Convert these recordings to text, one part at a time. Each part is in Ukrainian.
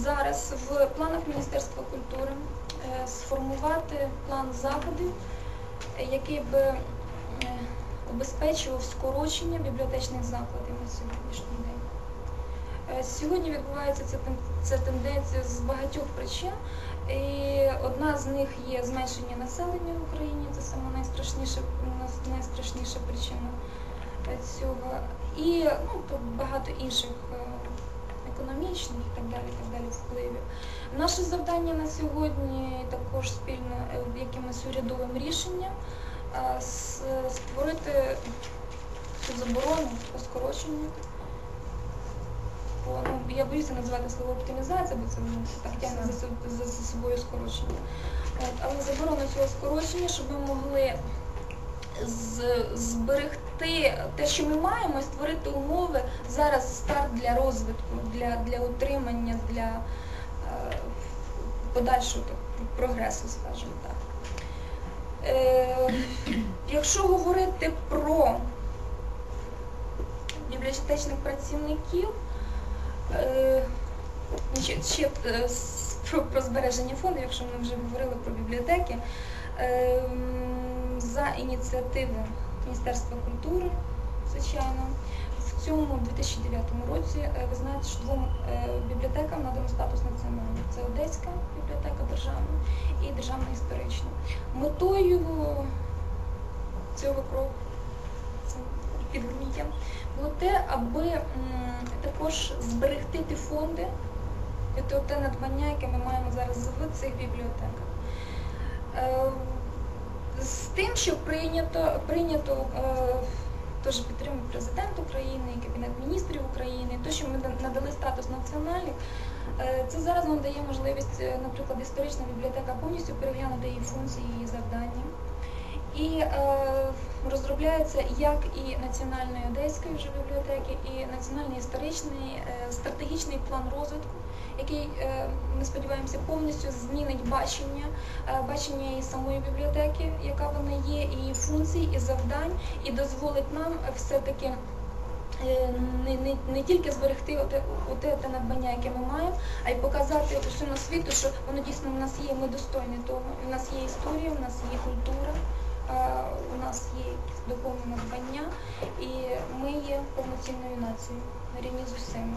зараз в планах Міністерства культури е, сформувати план заходів, який би е, обезпечував скорочення бібліотечних закладів на сьогоднішній день. Е, Сьогодні відбувається ця, тенденція з багатьох причин. І одна з них є зменшення населення в Україні, це саме найстрашніша, найстрашніша причина цього. І ну, багато інших економічних і так далі, так далі впливів. Наше завдання на сьогодні також спільно е, якимось урядовим рішенням е, створити цю заборону по скороченню. По, ну, я боюся називати слово оптимізація, бо це ну, так тягне за, за, за собою скорочення. От, але заборона цього скорочення, щоб ми могли зберегти те, що ми маємо, і створити умови зараз старт для розвитку, для, для утримання, для е, подальшого прогресу, скажімо так. Е, якщо говорити про бібліотечних працівників, е, ще, е, про, про збереження фонду, якщо ми вже говорили про бібліотеки, е, за ініціативи Міністерства культури, звичайно, в цьому 2009 році е, ви знаєте, що двом е, бібліотекам надано статус національний. Це Одеська бібліотека державна і державна історична. Метою цього кроку це було те, аби також зберегти ті фонди, те, те надбання, яке ми маємо зараз в цих бібліотеках. З тим, що прийнято, прийнято е, теж підтримує президент України Кабінет міністрів України, те, що ми надали статус національних, е, це зараз нам дає можливість, е, наприклад, історична бібліотека повністю переглянути її функції, її завдання. І е, розробляється як і Національної одеської вже бібліотеки, і Національний історичний е, стратегічний план розвитку, який, е, ми сподіваємося, повністю змінить бачення, е, бачення і самої бібліотеки, яка вона є, і її функцій, і завдань, і дозволить нам все-таки е, не, не, не тільки зберегти оте, оте те надбання, яке ми маємо, а й показати усьому світу, що воно дійсно в нас є, ми достойні того. У нас є історія, у нас є культура, у нас є якісь духовне надбання, і ми є повноцінною нацією на рівні з усіма.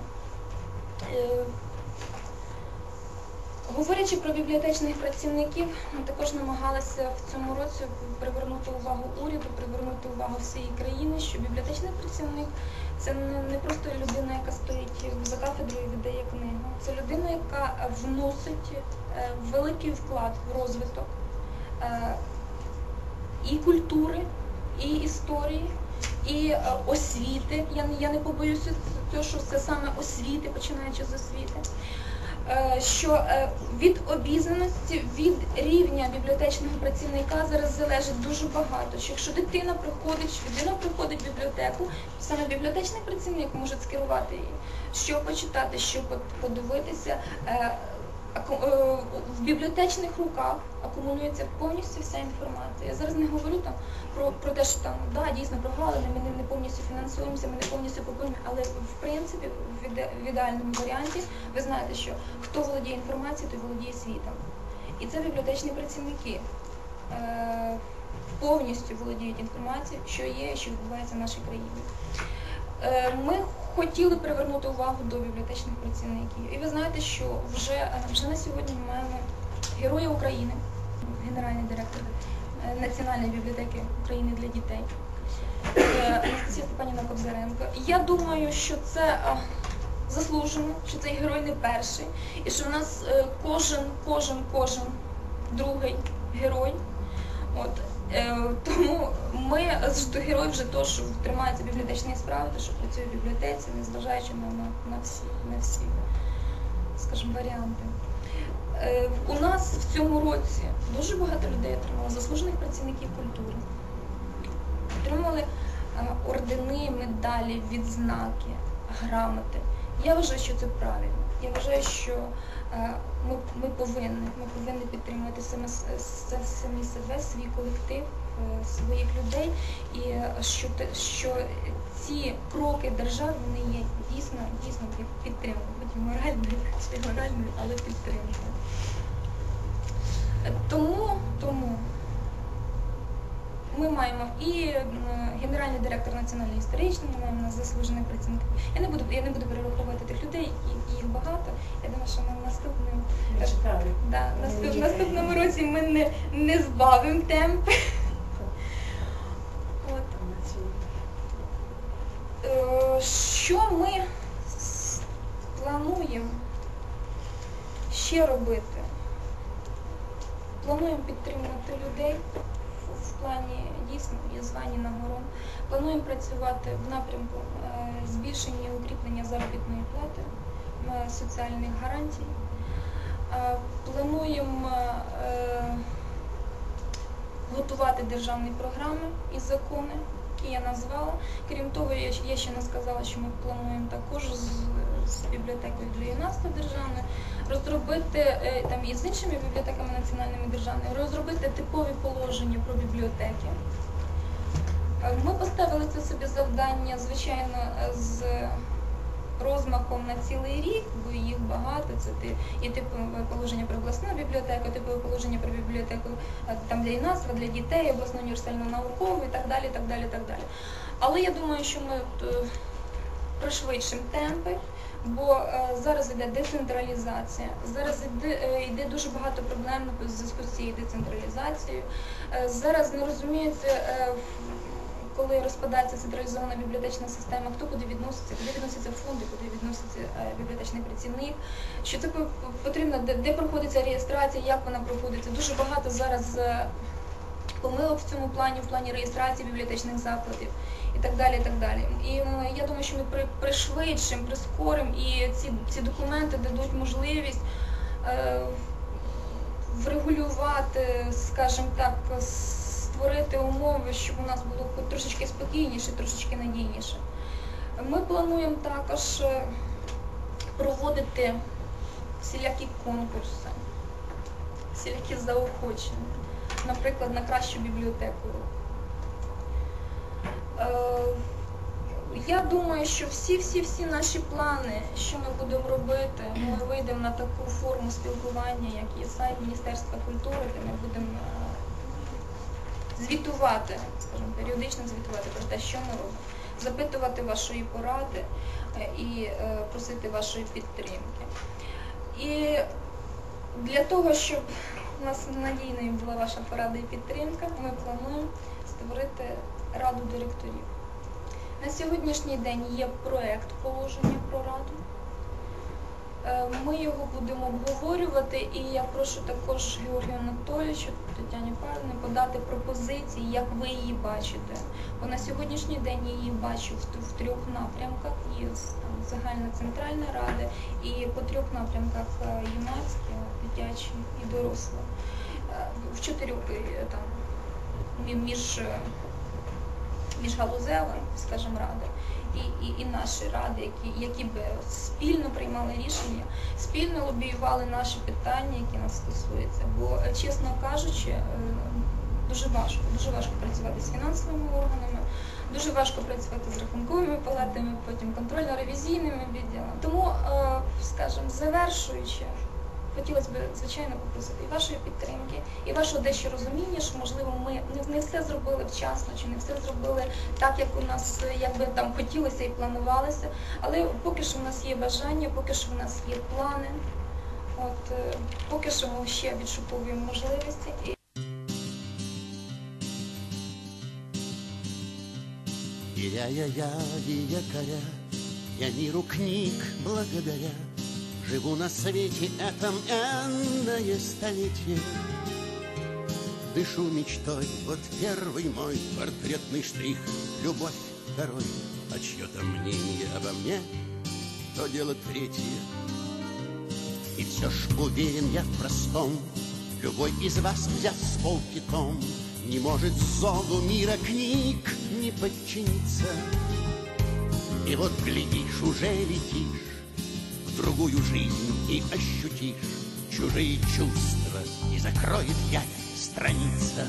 Говорячи про бібліотечних працівників, ми також намагалися в цьому році привернути увагу уряду, привернути увагу всієї країни, що бібліотечний працівник це не, не просто людина, яка стоїть за кафедрою і видає книгу. Це людина, яка вносить е, великий вклад в розвиток е, і культури, і історії, і е, освіти. Я, не- я не побоюся того, що це саме освіти, починаючи з освіти. Е, що е, від обізнаності, від рівня бібліотечного працівника зараз залежить дуже багато. Що якщо дитина приходить, людина приходить в бібліотеку, саме бібліотечний працівник може скерувати її, що почитати, що по- подивитися. Е, В бібліотечних руках акумулюється повністю вся інформація. Я зараз не говорю там про, про те, що там да, дійсно прогалини, ми не, повністю фінансуємося, ми не повністю купуємо, але в принципі в ідеальному варіанті ви знаєте, що хто володіє інформацією, той володіє світом. І це бібліотечні працівники е, повністю володіють інформацією, що є і що відбувається в нашій країні. Е, Ми хотіли привернути увагу до бібліотечних працівників. І ви знаєте, що вже, е, вже на сьогодні ми маємо Героя України, генеральний директор е, Національної бібліотеки України для дітей. е, Анастасія Степанівна Кобзаренко. Я думаю, що це заслужено, що цей герой не перший, і що в нас кожен, кожен, кожен другий герой. От, тому ми до герой вже то, що тримається бібліотечної справи, то, що працює в бібліотеці, незважаючи на, на, на всі, на всі, скажімо, варіанти. Е, У нас в цьому році дуже багато людей отримало заслужених працівників культури. Отримали е, ордени, медалі, відзнаки, грамоти. Я вважаю, що це правильно. Я вважаю, що е, ми, ми повинні, ми повинні підтримувати саме, самі себе, свій колектив, е, своїх людей, і е, що, що ці кроки держави вони є дійсно дійсно під- підтримкою, хоч моральною, але підтримкою. Е, Тому, тому ми маємо і генеральний директор національної історичної, ми маємо нас заслужених працівників. Я не буду, я не буду перераховувати тих людей, які їх багато. Я думаю, що ми наступним да, наступ, наступному році ми не, не збавимо темп. От. Е, Що ми плануємо ще робити? Плануємо підтримувати людей в- плані дійсно є звані нагород. Плануємо працювати в напрямку е, збільшення і укріплення заробітної плати, соціальних гарантій. Плануємо е, готувати державні програми і закони, які я назвала. Крім того, я, ще- не сказала, що ми плануємо також з, з бібліотекою для юнацтва державною розробити е, там і з іншими бібліотеками національними державними, розробити типові положення про бібліотеки. Е, Ми поставили це собі завдання, звичайно, з розмахом на цілий рік, бо їх багато. Це ти- і типове положення про обласну бібліотеку, типове положення про бібліотеку е, там для юнацтва, для дітей, обласну універсальну наукову і так далі, так далі, так далі. Але я думаю, що ми е, пришвидшимо темпи, бо е, зараз йде децентралізація. Зараз йде, йде дуже багато проблем в зв'язку з цією децентралізацією. Зараз не розуміється, коли розпадається централізована бібліотечна система, хто куди відноситься, куди відносяться фонди, куди відноситься е, бібліотечний працівник, що це потрібно, де, де проходиться реєстрація, як вона проходиться. Дуже багато зараз е, помилок в цьому плані, в плані реєстрації бібліотечних закладів і так далі. І так далі. І я думаю, що ми при, пришвидшимо, прискоримо і ці, ці документи дадуть можливість е, врегулювати, скажімо так, створити умови, щоб у нас було трошечки спокійніше, трошечки надійніше. Ми плануємо також е, проводити всілякі конкурси, всілякі заохочення, наприклад, на кращу бібліотеку. Е, Я думаю, що всі-всі-всі наші плани, що ми будемо робити, ми вийдемо на таку форму спілкування, як є сайт Міністерства культури, де ми будемо е, звітувати, скажімо, періодично звітувати про те, що ми робимо, запитувати вашої поради е, і е, просити вашої підтримки. І для того, щоб у нас надійною була ваша порада і підтримка, ми плануємо створити раду директорів. На сьогоднішній день є проект положення про раду. Ми його будемо обговорювати, і я прошу також Георгія Анатолійовича, Тетяні Павлівни подати пропозиції, як ви її бачите. Бо на сьогоднішній день її бачу в, трьох напрямках. Є там, загальна центральна рада і по трьох напрямках е, юнацьке, дитяче і доросле. Е, В чотирьох е, там мі- між. міжгалузева, скажімо, рада, і, і, і наші ради, які, які би спільно приймали рішення, спільно лобіювали наші питання, які нас стосуються. Бо, е, чесно кажучи, е, дуже важко, дуже важко працювати з фінансовими органами, дуже важко працювати з рахунковими палатами, потім контрольно-ревізійними відділами. Тому, е, скажімо, завершуючи, хотілося б, звичайно, попросити і вашої підтримки, і вашого дещо розуміння, що можливо ми не, все зробили вчасно, чи не все зробили так, як у нас е, як би там хотілося і планувалося. Але поки що в нас є бажання, поки що в нас є плани. От е, поки що ми ще відшуковуємо можливості. Я-я-я, и якоря, я миру книг благодаря, Живу на свете этом энное столетие. Дышу мечтой, вот первый мой портретный штрих, Любовь второй, а чье-то мнение обо мне, То дело третье. И все ж уверен я в простом, Любой из вас, взяв с полки том, Не может зову мира книг не подчиниться. И вот, глядишь, уже летишь другую жизнь и ощутишь Чужие чувства, и закроет я страница